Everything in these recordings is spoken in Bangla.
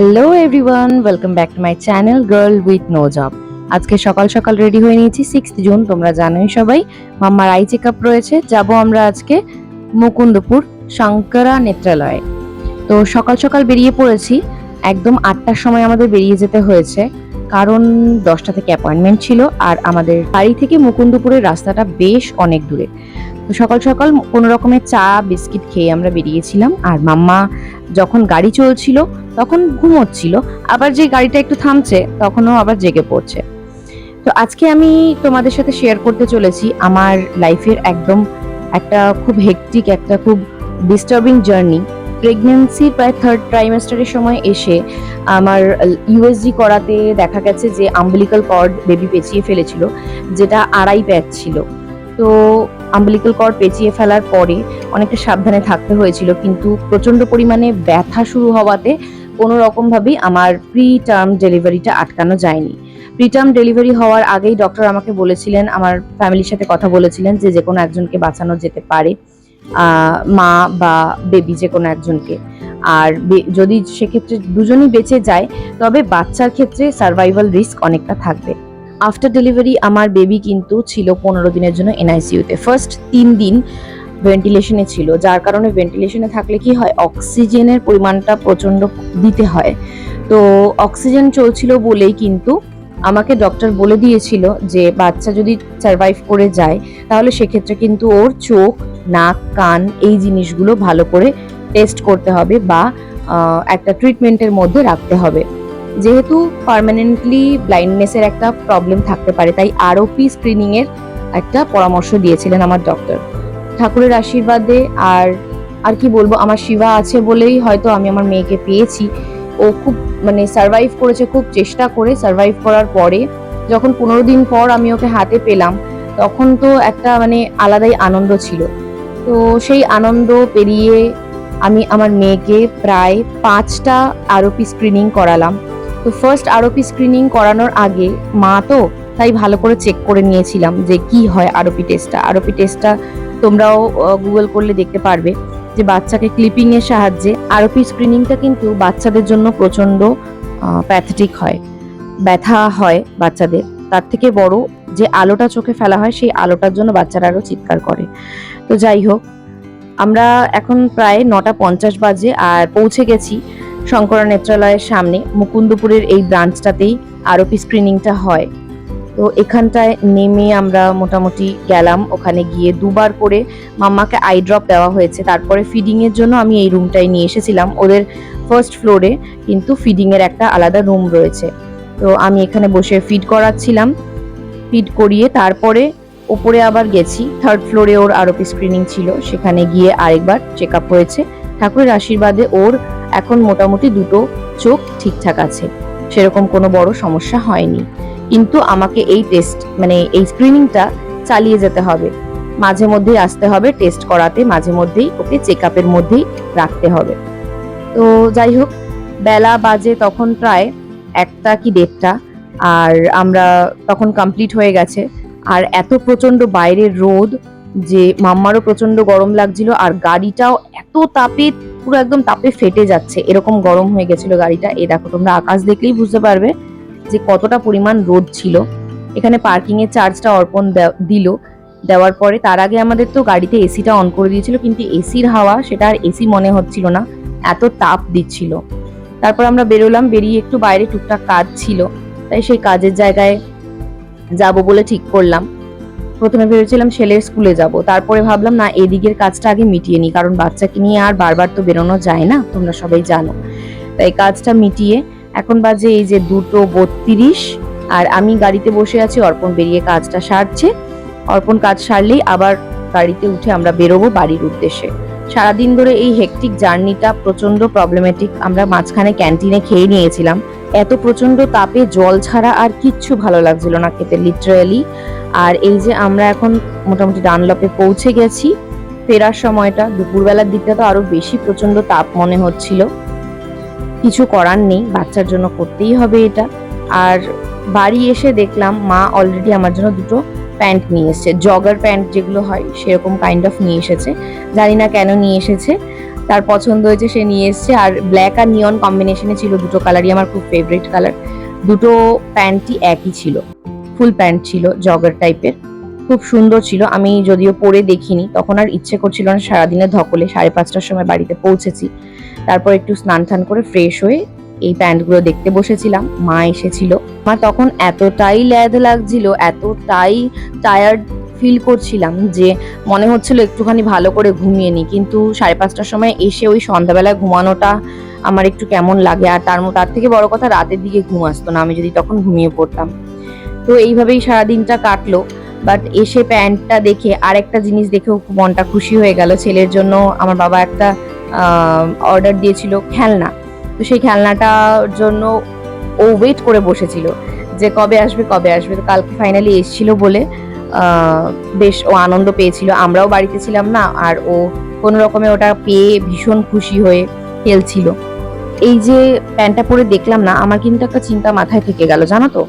Hello everyone welcome back to my channel girl with no job আজকে সকাল সকাল রেডি হয়ে নিয়েছি সিক্স জুন তোমরা জানোই সবাই। মাম্মার আই চেক আপ রয়েছে। যাব আমরা আজকে মুকুন্দপুর শঙ্করা নেত্রালয়ে। তো সকাল সকাল বেরিয়ে পড়েছি। একদম আটটার সময় আমাদের বেরিয়ে যেতে হয়েছে। কারণ দশটা থেকে অ্যাপয়েন্টমেন্ট ছিল। আর আমাদের বাড়ি থেকে মুকুন্দপুরের রাস্তাটা বেশ অনেক দূরে। তো সকাল সকাল কোনো রকমের চা, বিস্কিট খেয়ে আমরা বেরিয়েছিলাম। আর মাম্মা যখন গাড়ি চলছিল, তখন ঘুমোচ্ছিল। আবার যে গাড়িটা একটু থামছে, তখনও আবার জেগে পড়ছে। তো আজকে আমি তোমাদের সাথে শেয়ার করতে চলেছি আমার লাইফের একদম একটা খুব হেকটিক একটা খুব ডিস্টার্বিং জার্নি প্রেগনেন্সির প্রায় থার্ড ট্রাইমেস্টারের সময় এসে আমার ইউএসজি করাতে দেখা গেছে যে আম্বলিক্যাল কর্ড বেবি পেঁচিয়ে ফেলেছিল, যেটা আড়াই প্যাচ ছিল। তো আম্বলিক্যাল কর পেঁচিয়ে ফেলার পরে অনেকটা সাবধানে থাকতে হয়েছিল। কিন্তু প্রচণ্ড পরিমাণে ব্যথা শুরু হওয়াতে কোনো রকমভাবেই আমার প্রি টার্ম ডেলিভারিটা আটকানো যায়নি। প্রি টার্ম ডেলিভারি হওয়ার আগেই ডক্টর আমাকে বলেছিলেন, আমার ফ্যামিলির সাথে কথা বলেছিলেন যে যে কোনো একজনকে বাঁচানো যেতে পারে মা বা বেবি যে কোনো একজনকে। আর যদি সেক্ষেত্রে দুজনই বেঁচে যায়, তবে বাচ্চার ক্ষেত্রে সার্ভাইভাল রিস্ক অনেকটা থাকবে। আফটার ডেলিভারি আমার বেবি কিন্তু ছিল পনেরো দিনের জন্য এনআইসিউতে ফার্স্ট তিন দিন ভেন্টিলেশনে ছিল, যার কারণে ভেন্টিলেশনে থাকলে কি হয় অক্সিজেনের পরিমাণটা প্রচণ্ড দিতে হয়। তো অক্সিজেন চলছিল বলেই কিন্তু আমাকে ডক্টর বলে দিয়েছিল যে, বাচ্চা যদি সার্ভাইভ করে যায়, তাহলে সেক্ষেত্রে কিন্তু ওর চোখ, নাক, কান এই জিনিসগুলো ভালো করে টেস্ট করতে হবে বা একটা ট্রিটমেন্টের মধ্যে রাখতে হবে। যেহেতু পার্মানেন্টলি ব্লাইন্ডনেসের একটা প্রবলেম থাকতে পারে, তাই আরওপি স্ক্রিনিং এর একটা পরামর্শ দিয়েছিলেন আমার ডক্টর ঠাকুরের আশীর্বাদে আর আর কি বলব, আমার শিবা আছে বলেই হয়তো আমি আমার মেয়েকে পেয়েছি। ও খুব মানে সার্ভাইভ করেছে, খুব চেষ্টা করে সার্ভাইভ করার পরে যখন পনেরো দিন পর আমি ওকে হাতে পেলাম, তখন তো একটা মানে আলাদাই আনন্দ ছিল। তো সেই আনন্দ পেরিয়ে আমি আমার মেয়েকে প্রায় পাঁচটা আরওপি স্ক্রিনিং করালাম। তো ফার্স্ট আরোপি স্ক্রিনিং করানোর আগে, মা তো তাই ভালো করে চেক করে নিয়েছিলাম যে কি হয় আরোপি টেস্টটা আরোপি টেস্টটা তোমরাও গুগল করলে দেখতে পারবে যে বাচ্চাকে ক্লিপিং এর সাহায্যে আরোপি স্ক্রিনিংটা কিন্তু বাচ্চাদের জন্য প্রচণ্ড প্যাথেটিক হয়, ব্যথা হয় বাচ্চাদের। তার থেকে বড় যে আলোটা চোখে ফেলা হয়, সেই আলোটার জন্য বাচ্চারা আরও চিৎকার করে। তো যাই হোক, আমরা এখন প্রায় নটা পঞ্চাশ বাজে আর পৌঁছে গেছি। শঙ্করা নেত্রালয়ের সামনে মুকুন্দপুরের এই ব্রাঞ্চটাতেই আরওপি স্ক্রিনিংটা হয়। তো এখানটায় নেমে আমরা মোটামুটি গেলাম, ওখানে গিয়ে দুবার করে মাম্মাকে আই ড্রপ দেওয়া হয়েছে। তারপরে ফিডিংয়ের জন্য আমি এই রুমটায় নিয়ে এসেছিলাম। ওদের ফার্স্ট ফ্লোরে কিন্তু ফিডিংয়ের একটা আলাদা রুম রয়েছে। তো আমি এখানে বসে ফিড করাচ্ছিলাম। ফিড করিয়ে তারপরে ওপরে আবার গেছি। থার্ড ফ্লোরে ওর আরোপি স্ক্রিনিং ছিল। সেখানে গিয়ে আরেকবার চেক আপ হয়েছে। ঠাকুরের আশীর্বাদে ওর এখন মোটামুটি দুটো চোখ ঠিকঠাক আছে। সেরকম কোনো বড় সমস্যা হয়নি। কিন্তু আমাকে এই টেস্ট মানে এই স্ক্রিনিংটা চালিয়ে যেতে হবে। মাঝে মধ্যেই আসতে হবে টেস্ট করাতে, মাঝে মধ্যেই ওকে চেক আপের মধ্যেই রাখতে হবে। তো যাই হোক, বেলা বাজে তখন প্রায় একটা কি দেড়টা, আর আমরা তখন কমপ্লিট হয়ে গেছে। আর এত প্রচণ্ড বাইরের রোদ যে মাম্মারও প্রচণ্ড গরম লাগছিল, আর গাড়িটাও এত তাপে পুরো একদম তাপে ফেটে যাচ্ছে। এরকম গরম হয়ে গেছিল গাড়িটা। এ দেখো, তোমরা আকাশ দেখলেই বুঝতে পারবে যে কতটা পরিমাণ রোদ ছিল। এখানে পার্কিং এর চার্জটা অর্পণ দিল। দেওয়ার পরে তার আগে আমাদের তো গাড়িতে এসিটা অন করে দিয়েছিল, কিন্তু এসির হাওয়া সেটা আর এসি মনে হচ্ছিল না। এত তাপ দিচ্ছিল। তারপর আমরা বেরোলাম, বেরিয়ে একটু বাইরে টুকটাক কাজ ছিল। তাই সেই কাজের জায়গায় যাব বলে ঠিক করলাম। প্রথমে ভেবেছিলাম ছেলের স্কুলে যাব। তারপরে ভাবলাম, না, এদিকের কাজটা আগে মিটিয়ে নিই কারণ বাচ্চাকে নিয়ে আর বারবার তো বেরোনো যায় না, তোমরা সবাই জানো। তাই কাজটা মিটিয়ে এখন বাজে এই যে দুটো বত্রিশ, আর আমি গাড়িতে বসে আছি, অর্পণ বেরিয়ে কাজটা সারছে। অর্পণ কাজ সারলেই আবার গাড়িতে উঠে আমরা বেরোবো বাড়ির উদ্দেশ্যে। সারাদিন ধরে এই হেকটিক জার্নিটা প্রচণ্ড প্রবলেমেটিক আমরা মাঝখানে ক্যান্টিনে খেয়ে নিয়েছিলাম। এত প্রচণ্ড তাপে জল ছাড়া আর কিচ্ছু ভালো লাগছিল না খেতে লিটারালি আর এই যে আমরা এখন মোটামুটি ডানলপে পৌঁছে গেছি, ফেরার সময়টা, দুপুরবেলার দিকটা তো আরও বেশি প্রচণ্ড তাপ মনে হচ্ছিল। কিছু করার নেই, বাচ্চার জন্য করতেই হবে এটা। আর বাড়ি এসে দেখলাম মা অলরেডি আমার জন্য দুটো প্যান্ট নিয়ে এসেছে, জগার প্যান্ট যেগুলো হয় সেরকম কাইন্ড অফ নিয়ে এসেছে, জানি না কেন নিয়ে এসেছে। তার পছন্দ হয়েছে সে নিয়ে এসছে, আর ব্ল্যাক আর নিয়ন কম্বিনেশনে ছিল দুটো কালারই আমার খুব ফেভারিট কালার দুটো প্যান্টই একই ছিল ফুল প্যান্ট ছিল জগার টাইপের খুব সুন্দর ছিল, আমি যদিও পরে দেখিনি, তখন আর ইচ্ছে করছিল না সারাদিনের ধকলে, সাড়ে পাঁচটার সময় বাড়িতে পৌঁছেছি। তারপর একটু স্নান টান করে ফ্রেশ হয়ে এই প্যান্টগুলো দেখতে বসেছিলাম, মা এসেছিল। আমার তখন এতটাই ল্যাদ লাগছিল, এতটাই টায়ার্ড ফিল করছিলাম যে মনে হচ্ছিল একটুখানি ভালো করে ঘুমিয়ে নিই কিন্তু সাড়ে পাঁচটার সময় এসে ওই সন্ধ্যাবেলায় ঘুমানোটা আমার একটু কেমন লাগে। আর তার তার থেকে বড় কথা রাতের দিকে ঘুম আসতো না, আমি যদি তখন ঘুমিয়ে পড়তাম। তো এইভাবেই সারাদিনটা কাটলো। বাট এসে প্যান্টটা দেখে আরেকটা জিনিস দেখেও মনটা খুশি হয়ে গেল। ছেলের জন্য আমার বাবা একটা অর্ডার দিয়েছিল খেলনা। তো সেই খেলনাটার জন্য ও ওয়েট করে বসেছিল যে কবে আসবে কবে আসবে। তো কালকে ফাইনালি এসেছিল বলে বেশ ও আনন্দ পেয়েছিল। আমরাও বাড়িতে ছিলাম না, আর ও কোনো রকমে ওটা পেয়ে ভীষণ খুশি হয়ে খেলছিল। এই যে প্যান্টটা পরে দেখলাম না, আমার কিন্তু একটা চিন্তা মাথায় থেকে গেল, জানো তো?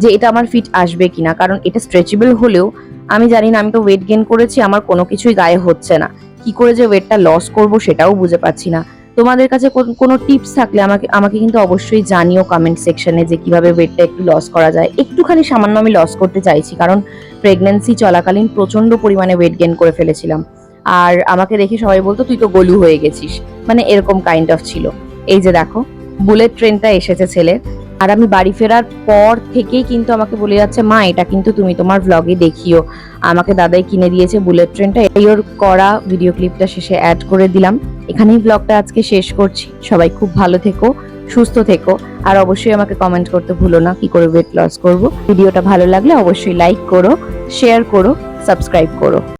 যে এটা আমার ফিট আসবে কিনা, কারণ এটা স্ট্রেচেবল হলেও আমি জানি না, আমি তো ওয়েট গেন করেছি, আমার কোনো কিছুই গায়ে হচ্ছে না। কি করে যে ওয়েটটা লস করব সেটাও বুঝে পাচ্ছি না। তোমাদের কাছে কোনো টিপস থাকলে আমাকে আমাকে কিন্তু অবশ্যই জানিও কমেন্ট সেকশনে যে কীভাবে ওয়েটটা একটু লস করা যায়। একটুখানি সামান্য আমি লস করতে চাইছি, কারণ প্রেগনেন্সি চলাকালীন প্রচণ্ড পরিমাণে ওয়েট গেন করে ফেলেছিলাম। আর আমাকে দেখে সবাই বলতো, তুই তো গলু হয়ে গেছিস। মানে এরকম কাইন্ড অফ ছিল। এই যে দেখো বুলেট ট্রেনটা এসেছে ছেলের। আর আমি বাড়ি ফেরার পর থেকেই কিন্তু আমাকে বলে যাচ্ছে, মা, এটা কিন্তু তুমি তোমার ভ্লগে দেখিও। আমাকে দাদাই কিনে দিয়েছে বুলেট ট্রেনটা এই ওর করা ভিডিও ক্লিপটা শেষে অ্যাড করে দিলাম। এখানেই ব্লগটা আজকে শেষ করছি। সবাই খুব ভালো থেকো, সুস্থ থেকো, আর অবশ্যই আমাকে কমেন্ট করতে ভুলো না কি করে ওয়েট লস করব। ভিডিওটা ভালো লাগলে অবশ্যই লাইক করো শেয়ার করো সাবস্ক্রাইব করো।